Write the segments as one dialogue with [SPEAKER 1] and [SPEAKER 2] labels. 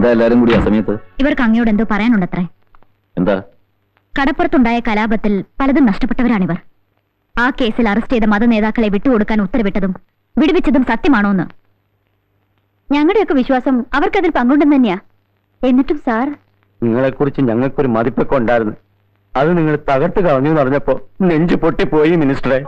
[SPEAKER 1] എന്താ എല്ലാരും കൂടി ആ സമയത്ത്?
[SPEAKER 2] ഇവർക്ക് അങ്ങയോട് എന്തോ പറയാനുണ്ടത്രേ.
[SPEAKER 1] എന്താ?
[SPEAKER 2] കടപ്പുറത്തുണ്ടായ കലാപത്തിൽ പലതും നഷ്ടപ്പെട്ടവരാണിവർ. ആ കേസിൽ അറസ്റ്റ് ചെയ്ത മത നേതാക്കളെ വിട്ടുകൊടുക്കാൻ ഉത്തരവിട്ടതും വിടുവിച്ചതും സത്യമാണോ എന്ന് ഞങ്ങളുടെയൊക്കെ വിശ്വാസം അവർക്കതിൽ പങ്കുണ്ടെന്ന് തന്നെയാ. എന്നിട്ടും സാർ?
[SPEAKER 3] നിങ്ങളെക്കുറിച്ച് ഞങ്ങൾക്കൊരു മതിപ്പൊക്കെ ഉണ്ടായിരുന്നു. അത് നിങ്ങൾ തകർത്ത് കളഞ്ഞു എന്ന് പറഞ്ഞപ്പോ നെഞ്ചു പൊട്ടിപ്പോയി മിനിസ്റ്ററെ.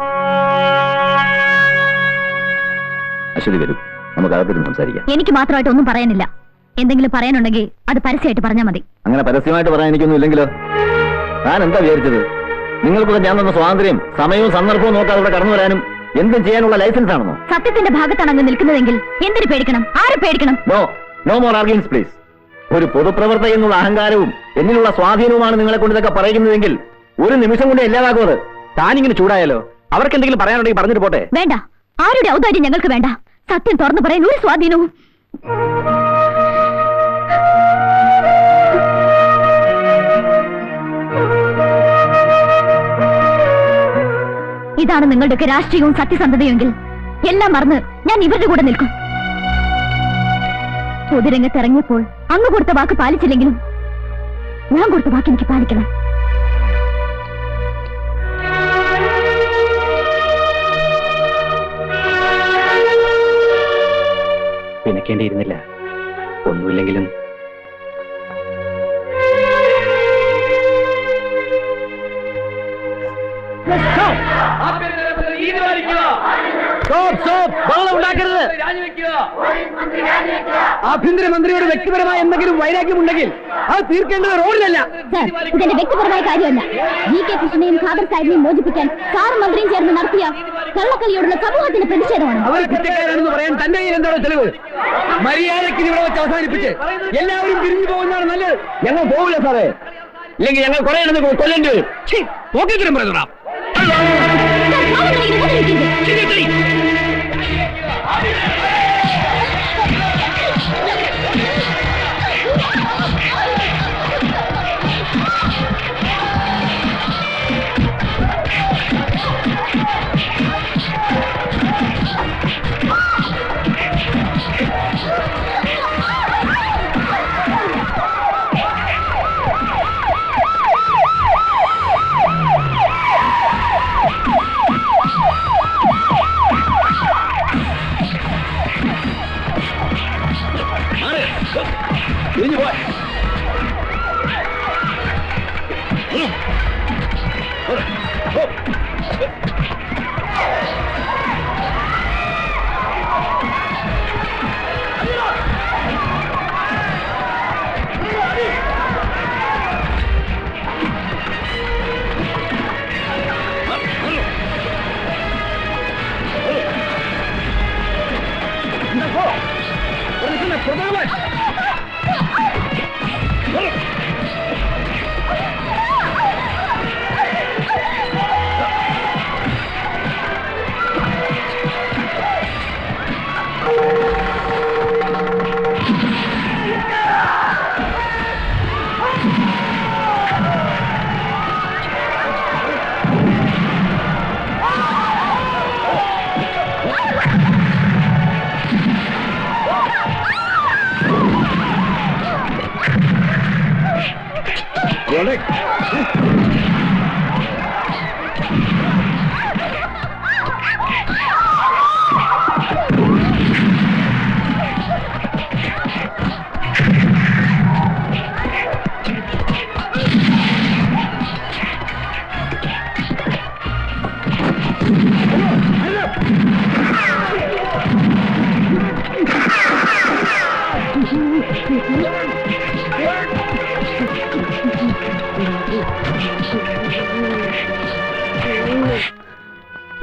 [SPEAKER 1] അശ്വതി വരൂ. നമുക്ക് അകത്തിരുന്ന് സംസാരിക്കാം.
[SPEAKER 2] എനിക്ക് മാത്രമായിട്ട് ഒന്നും പറയാനില്ല. എന്തെങ്കിലും പറയാനുണ്ടെങ്കിൽ അത് പരസ്യമായിട്ട് പറഞ്ഞാൽ മതി.
[SPEAKER 1] അങ്ങനെ പരസ്യമായിട്ട് പറയാൻ എനിക്കൊന്നും ഇല്ലെങ്കിലോ? ഞാൻ എന്താ വിചാരിച്ചത്? നിങ്ങൾക്കൊക്കെ ഞാൻ തന്ന സ്വാതന്ത്ര്യം സമയവും സന്ദർഭവും നോക്കാതെ ഇവിടെ കടന്നു വരാനും എന്തും ചെയ്യാനുള്ള ലൈസൻസ് ആണെന്നോ?
[SPEAKER 2] സത്യത്തിന്റെ ഭാഗത്താണ് അങ്ങ് നിൽക്കുന്നതെങ്കിൽ എന്തിനു പേടിക്കണം? ആരെ പേടിക്കണം?
[SPEAKER 1] No no more arguments please ഒരു പൊതുപ്രവർത്തക എന്നുള്ള അഹങ്കാരവും എന്നിലുള്ള സ്വാധീനവുമാണ് നിങ്ങളെ കൊണ്ട് ഇതൊക്കെ പറയുന്നതെങ്കിൽ ഒരു നിമിഷം കൊണ്ട് ഇല്ലാതാക്കുന്നത്
[SPEAKER 3] താനിങ്ങനെ ചൂടായാലോ? അവർക്ക് എന്തെങ്കിലും പറയാനുണ്ടെങ്കിൽ പറഞ്ഞിട്ട് പോട്ടെ.
[SPEAKER 2] വേണ്ട. ആരുടെ ഔദാര്യം ഞങ്ങൾക്ക് വേണ്ട. സത്യം തുറന്നു പറയാൻ ഒരു സ്വാധീനവും. ഇതാണ് നിങ്ങളുടെയൊക്കെ രാഷ്ട്രീയവും സത്യസന്ധതയെങ്കിൽ എല്ലാം മറന്ന് ഞാൻ ഇവരുടെ കൂടെ നിൽക്കും. പൊതുരംഗത്ത് ഇറങ്ങിയപ്പോൾ അങ്ങ് കൊടുത്ത വാക്ക് പാലിച്ചില്ലെങ്കിലും ഞാൻ കൊടുത്ത വാക്ക് എനിക്ക് പാലിക്കണം.
[SPEAKER 3] പിണക്കേണ്ടിയിരുന്നില്ല. ഒന്നുമില്ലെങ്കിലും ഉണ്ടാക്കരുത്. ആഭ്യന്തരമന്ത്രിയോട് വ്യക്തിപരമായ എന്തെങ്കിലും വൈരാഗ്യമുണ്ടെങ്കിൽ അത് തീർക്കേണ്ടത് റോഡിലല്ല.
[SPEAKER 2] ഇതിന്റെ വ്യക്തിപരമായ കാര്യമല്ല. ജി കെ കൃഷ്ണനെയും ഖാദർ സാഹിബിനെയും മോചിപ്പിക്കാൻ സാറും മന്ത്രിയും ചേർന്ന് നടത്തിയ കള്ളക്കളിയോടുള്ള സമൂഹത്തിന്റെ പ്രതിഷേധമാണ്.
[SPEAKER 3] അവർ കുറ്റക്കാരാണെന്ന് പറയാൻ തന്റെ കയ്യിൽ എന്താണ് തെളിവ് മര്യാദയ്ക്ക് ഇവിടെ വെച്ച് അവസാനിപ്പിച്ച് എല്ലാവരും പിരിഞ്ഞു പോകുന്നതാണ് നല്ലത്. ഞങ്ങൾ പോകില്ല സാറേ. ഇല്ലെങ്കിൽ ഞങ്ങൾ കുറെ കൊല്ലേണ്ടി വരും. പോക്കിത്തരം പറയുന്നതാ
[SPEAKER 2] Come on!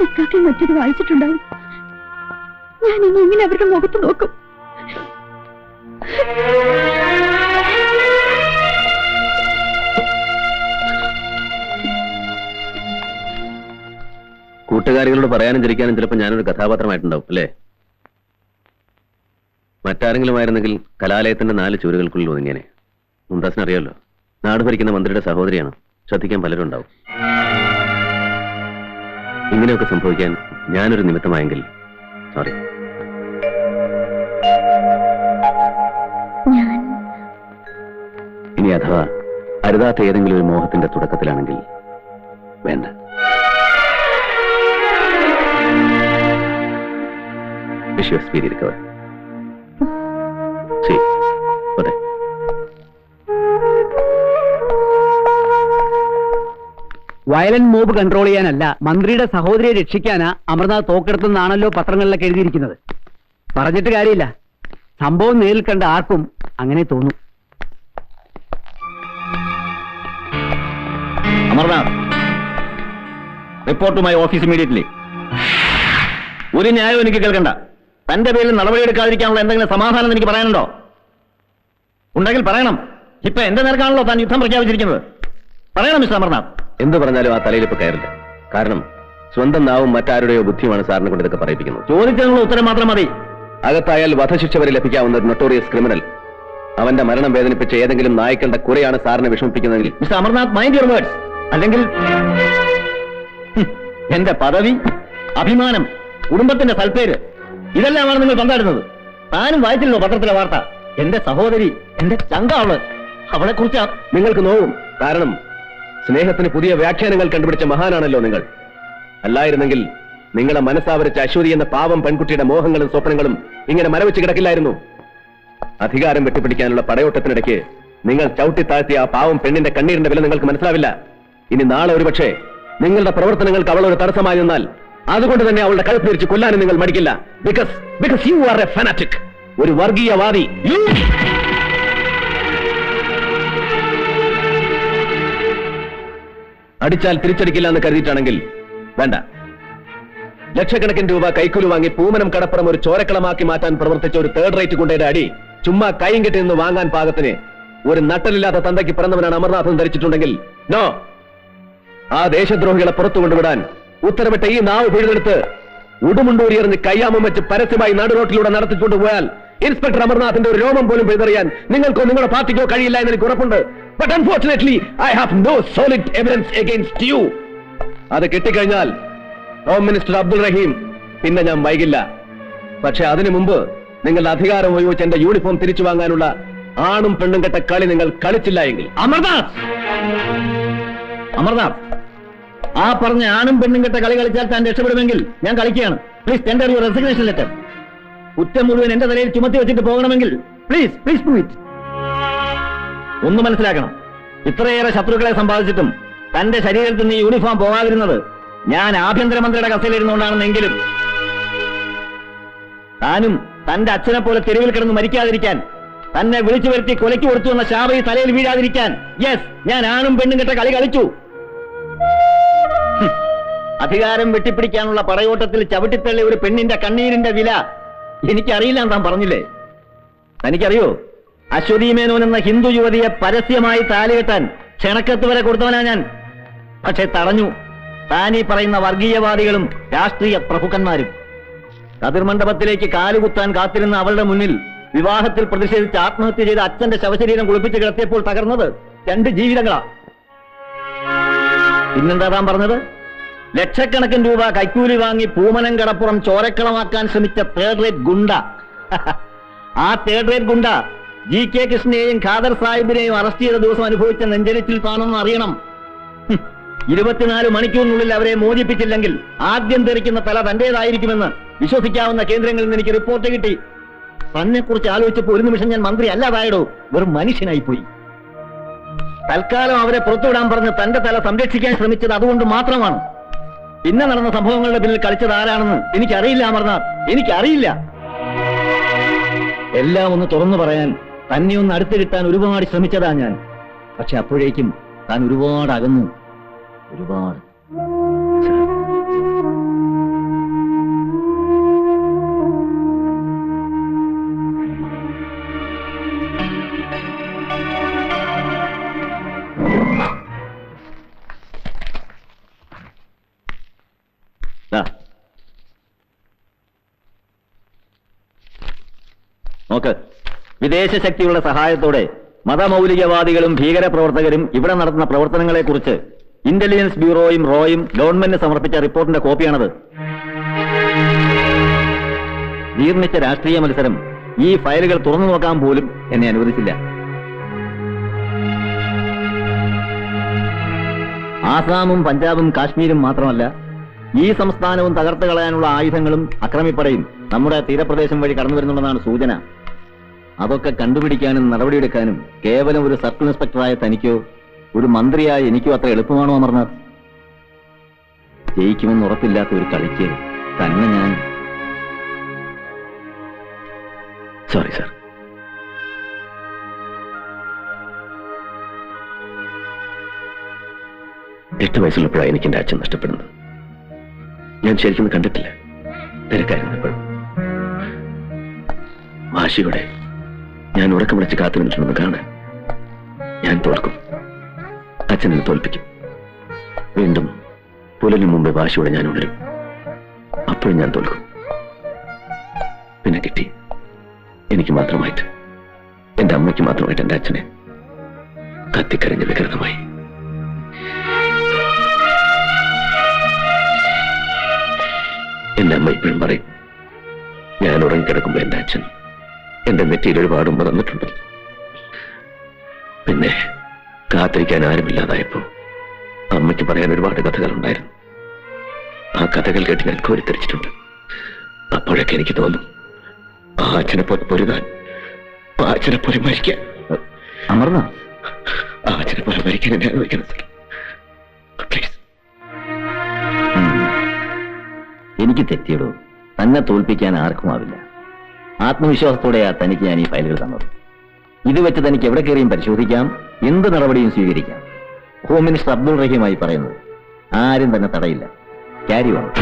[SPEAKER 2] ഇക്കാക്കി മറ്റൊരു വായിച്ചിട്ടുണ്ടാവും. ഞാൻ ഇനി എങ്ങനെ അവരുടെ മുഖത്ത് നോക്കും.
[SPEAKER 1] കൂട്ടുകാരികളോട് പറയാനും ചിരിക്കാനും ചിലപ്പോൾ ഞാനൊരു കഥാപാത്രമായിട്ടുണ്ടാവും അല്ലേ? മറ്റാരെങ്കിലും ആയിരുന്നെങ്കിൽ കലാലയത്തിന്റെ നാല് ചുവരുകൾക്കുള്ളിൽ ഒതുങ്ങിയനെ. മുംതാസിന് അറിയാമല്ലോ നാട് ഭരിക്കുന്ന മന്ത്രിയുടെ സഹോദരിയാണ്. ശ്രദ്ധിക്കാൻ പലരും ഉണ്ടാവും. ഇങ്ങനെയൊക്കെ സംഭവിക്കാൻ ഞാനൊരു നിമിത്തമായെങ്കിൽ സോറി
[SPEAKER 4] ഇനി അഥവാ അരുതാത്ത ഏതെങ്കിലും ഒരു മോഹത്തിന്റെ തുടക്കത്തിലാണെങ്കിൽ വേണ്ട. Wish you speed
[SPEAKER 3] violent mob control ചെയ്യാനല്ല മന്ത്രിയുടെ സഹോദരിയെ രക്ഷിക്കാനാ അമർനാഥ് തോക്കെടുത്തെന്നാണല്ലോ പത്രങ്ങളിലൊക്കെ എഴുതിയിരിക്കുന്നത്. പറഞ്ഞിട്ട് കാര്യമില്ല. സംഭവം നേരിൽ കണ്ട ആർക്കും അങ്ങനെ തോന്നും.
[SPEAKER 1] Amarnath report my office immediately ഒരു ന്യായവും എനിക്ക് കേൾക്കണ്ട. തന്റെ പേരിൽ നടപടിയെടുക്കാതിരിക്കാനുള്ള എന്തെങ്കിലും സമാധാനം എനിക്ക് പറയാനുണ്ടോ? ഉണ്ടെങ്കിൽ പറയണം. ഇപ്പൊ എന്റെ നേർക്കാണല്ലോ താൻ യുദ്ധം പ്രഖ്യാപിച്ചിരിക്കുന്നത്. പറയണം മിസ്റ്റർ അമർനാഥ്.
[SPEAKER 4] എന്ത് പറഞ്ഞാലും ആ തലയിൽ ഇപ്പൊ കയറില്ല. കാരണം സ്വന്തം നാവും മറ്റാരുടെയോ ബുദ്ധിയുമാണ് സാറിനെ കൊണ്ട് ഇതൊക്കെ പറയിപ്പിക്കുന്നത്.
[SPEAKER 1] ചോദിച്ചതിനുള്ള ഉത്തരം മാത്രം മതി.
[SPEAKER 4] അകത്തായാൽ വധശിക്ഷ വരെ ലഭിക്കാവുന്ന ഒരു നൊട്ടോറിയസ് ക്രിമിനൽ അവന്റെ മരണം വേദനിപ്പിച്ച ഏതെങ്കിലും നായ്ക്കളുടെ കുറയാണ് സാറിനെ വിഷമിപ്പിക്കുന്നതെങ്കിൽ.
[SPEAKER 1] Mister Amarnath mind your words അല്ലെങ്കിൽ എന്റെ പദവി അഭിമാനം കുടുംബത്തിന്റെ സൽപ്പേര് ഇതെല്ലാമാണ് നിങ്ങൾ പങ്കാടുന്നത്. താനും വായിച്ചില്ലോ പത്രത്തിലെ വാർത്ത എന്റെ സഹോദരി എന്റെ ചങ്കാവൾ അവളെ കുറിച്ച്
[SPEAKER 4] നിങ്ങൾക്ക് നോവും. കാരണം സ്നേഹത്തിന് പുതിയ വ്യാഖ്യാനങ്ങൾ കണ്ടുപിടിച്ച മഹാനാണല്ലോ നിങ്ങൾ. അല്ലായിരുന്നെങ്കിൽ നിങ്ങളെ മനസ്സാവരിച്ച അശ്വതി എന്ന പാവം പെൺകുട്ടിയുടെ മോഹങ്ങളും സ്വപ്നങ്ങളും ഇങ്ങനെ മരവിച്ച് കിടക്കില്ലായിരുന്നു. അധികാരം വെട്ടിപ്പിടിക്കാനുള്ള പടയോട്ടത്തിനിടയ്ക്ക് നിങ്ങൾ ചവിട്ടി താഴ്ത്തിയ ആ പാവം പെണ്ണിന്റെ കണ്ണീരിന്റെ വില നിങ്ങൾക്ക് മനസ്സിലാവില്ല. ഇനി നാളെ ഒരുപക്ഷെ നിങ്ങളുടെ പ്രവർത്തനങ്ങൾക്ക് അവൾ ഒരു തടസ്സമായി നിന്നാൽ അതുകൊണ്ട് തന്നെ അവളുടെ കഴുത്ത് തിരിച്ച് കൊല്ലാനും നിങ്ങൾ മടിക്കില്ല. Because because you are a fanatic ഒരു വർഗീയവാദി. അടിച്ചാൽ തിരിച്ചടിക്കില്ല എന്ന് കരുതിയിട്ടാണെങ്കിൽ വേണ്ട. ലക്ഷക്കണക്കിന് രൂപ കൈക്കൂലി വാങ്ങി പൂമനം കടപ്പുറം ഒരു ചോരക്കളമാക്കി മാറ്റാൻ പ്രവർത്തിച്ച ഒരു തേർഡ് റേറ്റ് കൊണ്ടേ അടി ചുമ്മാ കൈയും കെട്ടി നിന്ന് വാങ്ങാൻ പാകത്തിന് ഒരു നട്ടലില്ലാത്ത തന്തയ്ക്ക് പിറന്നവനാണ് അമർനാഥൻ ധരിച്ചിട്ടുണ്ടെങ്കിൽ നോ. ആ ദേശദ്രോഹികളെ പുറത്തു കൊണ്ടുവിടാൻ ഉത്തരവിട്ട ഈ നാവ് പിഴുതെടുത്ത് ഉടുമുണ്ടൂരിയെറിഞ്ഞ് കയ്യാമം വെച്ച് പരസ്യമായി നടുറോട്ടിലൂടെ നടത്തിക്കൊണ്ടു പോയാൽ ഇൻസ്പെക്ടർ അമർനാഥിന്റെ ഒരു രോമം പോലും പെയ്തറിയാൻ നിങ്ങൾക്കോ നിങ്ങളുടെ പാർട്ടിക്കോ കഴിയില്ല എന്ന് എനിക്ക് ഉറപ്പുണ്ട്. But unfortunately I have no solid evidence against you അത് കിട്ടിക്കഴിഞ്ഞാൽ ഹോം മിനിസ്റ്റർ അബ്ദുൾ റഹീം പിന്നെ ഞാൻ വൈകില്ല. പക്ഷെ അതിനു മുമ്പ് നിങ്ങളുടെ അധികാരം ഉപയോഗിച്ച് എന്റെ യൂണിഫോം തിരിച്ചു വാങ്ങാനുള്ള ആണും പെണ്ണും കെട്ട കളി നിങ്ങൾ കളിച്ചില്ല എങ്കിൽ.
[SPEAKER 1] അമർനാഥ്! അമർനാഥ്! ആ പറഞ്ഞ ആണും പെണ്ണും കെട്ട കളി കളിച്ചാൽ താൻ രക്ഷപ്പെടുമെങ്കിൽ ഞാൻ കളിക്കുകയാണ്. Please tender your resignation letter കുറ്റം മുഴുവൻ എന്റെ തലയിൽ ചുമത്തി വെച്ചിട്ട് പോകണമെങ്കിൽ പ്ലീസ് പ്ലീസ് ഡു ഇറ്റ് ഒന്ന് മനസ്സിലാക്കണം. ഇത്രയേറെ ശത്രുക്കളെ സമ്പാദിച്ചിട്ടും തന്റെ ശരീരത്തിൽ നിന്ന് യൂണിഫോം പോകാതിരുന്നത് ഞാൻ ആഭ്യന്തരമന്ത്രിയുടെ കസയിലിരുന്നുകൊണ്ടാണെന്നെങ്കിലും താനും തന്റെ അച്ഛനെ പോലെ തെരുവിൽ കിടന്ന് മരിക്കാതിരിക്കാൻ തന്നെ വിളിച്ചു വരുത്തി കൊലയ്ക്ക് കൊടുത്തു എന്ന ശാപ ഈ തലയിൽ വീഴാതിരിക്കാൻ. യെസ് ഞാൻ ആണും പെണ്ണും കെട്ട കളി കളിച്ചു. അധികാരം വെട്ടിപ്പിടിക്കാനുള്ള പറയോട്ടത്തിൽ ചവിട്ടിത്തള്ളി ഒരു പെണ്ണിന്റെ കണ്ണീരിന്റെ വില എനിക്കറിയില്ല താൻ പറഞ്ഞില്ലേ? തനിക്കറിയോ? അശ്വതി മേനോൻ എന്ന ഹിന്ദു യുവതിയെ പരസ്യമായി താലികെട്ടാൻ ക്ഷണക്കത്ത് വരെ കൊടുത്തവനാ ഞാൻ. പക്ഷെ തടഞ്ഞു. താനീ പറയുന്ന വർഗീയവാദികളും രാഷ്ട്രീയ പ്രഭുക്കന്മാരും. കതിർമണ്ഡപത്തിലേക്ക് കാലുകുത്താൻ കാത്തിരുന്ന അവളുടെ മുന്നിൽ വിവാഹത്തിൽ പ്രതിഷേധിച്ച് ആത്മഹത്യ ചെയ്ത അച്ഛന്റെ ശവശരീരം കുളിപ്പിച്ച് കിടത്തിയപ്പോൾ തകർന്നത് രണ്ട് ജീവിതങ്ങളാ. പിന്നെന്താ താൻ പറഞ്ഞത്? ലക്ഷക്കണക്കിന് രൂപ കൈക്കൂലി വാങ്ങി പൂമനം കടപ്പുറം ചോരക്കളമാക്കാൻ ശ്രമിച്ച തേർഡ് റേറ്റ് ഗുണ്ട. ആ തേർഡ് റേറ്റ് ഗുണ്ട ജി കെ കൃഷ്ണനെയും ഖാദർ സാഹിബിനെയും അറസ്റ്റ് ചെയ്ത ദിവസം അനുഭവിച്ച നെഞ്ചരിച്ചിൽ താണെന്ന് അറിയണം. ഇരുപത്തിനാല് മണിക്കൂറിനുള്ളിൽ അവരെ മോചിപ്പിച്ചില്ലെങ്കിൽ ആദ്യം തെറിക്കുന്ന തല തന്റേതായിരിക്കുമെന്ന് വിശ്വസിക്കാവുന്ന കേന്ദ്രങ്ങളിൽ നിന്ന് എനിക്ക് റിപ്പോർട്ട് കിട്ടി. തന്നെ കുറിച്ച് ആലോചിച്ചപ്പോൾ ഒരു നിമിഷം ഞാൻ മന്ത്രി അല്ലാതായടോ വെറും മനുഷ്യനായി പോയി തൽക്കാലം അവരെ പുറത്തുവിടാൻ പറഞ്ഞ് തന്റെ തല സംരക്ഷിക്കാൻ ശ്രമിച്ചത് അതുകൊണ്ട് മാത്രമാണ്. പിന്നെ നടന്ന സംഭവങ്ങളുടെ പിന്നിൽ കളിച്ചത് ആരാണെന്ന് എനിക്കറിയില്ല അമർനാഥ്. എനിക്കറിയില്ല. എല്ലാം ഒന്ന് തുറന്നു പറയാൻ തന്നെ ഒന്ന് അടുത്ത് കിട്ടാൻ ഒരുപാട് ശ്രമിച്ചതാ ഞാൻ. പക്ഷെ അപ്പോഴേക്കും താൻ ഒരുപാട് അകന്നു. ഒരുപാട്. നോക്ക്. വിദേശ ശക്തികളുടെ സഹായത്തോടെ മതമൗലികവാദികളും ഭീകരപ്രവർത്തകരും ഇവിടെ നടത്തുന്ന പ്രവർത്തനങ്ങളെ കുറിച്ച് ഇന്റലിജൻസ് ബ്യൂറോയും റോയും ഗവൺമെന്റിന് സമർപ്പിച്ച റിപ്പോർട്ടിന്റെ കോപ്പിയാണത്. ജീർണിച്ച രാഷ്ട്രീയ മത്സരം ഈ ഫയലുകൾ തുറന്നു നോക്കാൻ പോലും എന്നെ അനുവദിച്ചില്ല. ആസാമും പഞ്ചാബും കാശ്മീരും മാത്രമല്ല ഈ സംസ്ഥാനവും തകർത്തു കളയാനുള്ള ആയുധങ്ങളും അക്രമിപ്പടയും നമ്മുടെ തീരപ്രദേശം വഴി കടന്നു വരുന്നുണ്ടെന്നാണ് സൂചന. അതൊക്കെ കണ്ടുപിടിക്കാനും നടപടിയെടുക്കാനും കേവലം ഒരു സർക്കിൾ ഇൻസ്പെക്ടറായ തനിക്കോ ഒരു മന്ത്രിയായ എനിക്കോ അത്ര എളുപ്പമാണോ അമർനാഥ്? ജയിക്കുമെന്ന് ഉറപ്പില്ലാത്ത ഒരു കളിക്ക് തന്നെ ഞാൻ
[SPEAKER 5] സോറി സാർ എട്ട് വയസ്സുള്ളപ്പോഴാണ് എനിക്ക് എന്റെ അച്ഛൻ നഷ്ടപ്പെടുന്നത്. ഞാൻ ശരിക്കും കണ്ടിട്ടില്ല. തിരക്കായിരുന്നു എപ്പോഴും. വാശിയോടെ ഞാൻ ഉറക്കം വിളിച്ച് കാത്തു നിന്നിട്ടുണ്ടെന്ന് കാണാൻ. ഞാൻ തോൽക്കും. അച്ഛനെ തോൽപ്പിക്കും. വീണ്ടും പുലിന് മുമ്പേ വാശിയോടെ ഞാൻ ഉണരും. അപ്പോഴും ഞാൻ തോൽക്കും. പിന്നെ കിട്ടി. എനിക്ക് മാത്രമായിട്ട്. എന്റെ അമ്മയ്ക്ക് മാത്രമായിട്ട് എന്റെ അച്ഛനെ കത്തിക്കരഞ്ഞ് വികൃതമായി. എന്റെ അമ്മ ഇപ്പോഴും പറയും ഞാൻ ഉറങ്ങിക്കിടക്കുമ്പോ എന്റെ അച്ഛൻ എന്റെ നെറ്റിയിൽ ഒരുപാട് ഉമ്മ തന്നിട്ടുണ്ട്. പിന്നെ കാത്തിരിക്കാൻ ആരുമില്ലാതായപ്പോ അമ്മയ്ക്ക് പറയാൻ ഒരുപാട് കഥകൾ ഉണ്ടായിരുന്നു ആ കഥകൾ കേട്ട് ഞാൻ കോരിത്തെറിച്ചിട്ടുണ്ട്. അപ്പോഴൊക്കെ എനിക്ക് തോന്നും ആ അച്ഛനെ പോലെ പൊരുതാൻ ആ അച്ഛനെ പോലെ മരിക്കാൻ.
[SPEAKER 1] അമർന്ന?
[SPEAKER 5] ആ അച്ഛനെ പോലെ മരിക്കാൻ എന്നെ അനുവദിക്കണം സർ പ്ലീസ്
[SPEAKER 1] എനിക്ക് തെറ്റിയടോ തന്നെ തോൽപ്പിക്കാൻ ആർക്കും ആവില്ല. ആത്മവിശ്വാസത്തോടെയാ തനിക്ക് ഞാൻ ഈ ഫയലുകൾ തന്നത്. ഇത് വെച്ച് തനിക്ക് എവിടെ കയറിയും പരിശോധിക്കാം എന്ത് നടപടിയും സ്വീകരിക്കാം. ഹോം മിനിസ്റ്റർ അബ്ദുൾ റഹീമായി പറയുന്നത് ആരും തന്നെ തടയില്ല. വേണം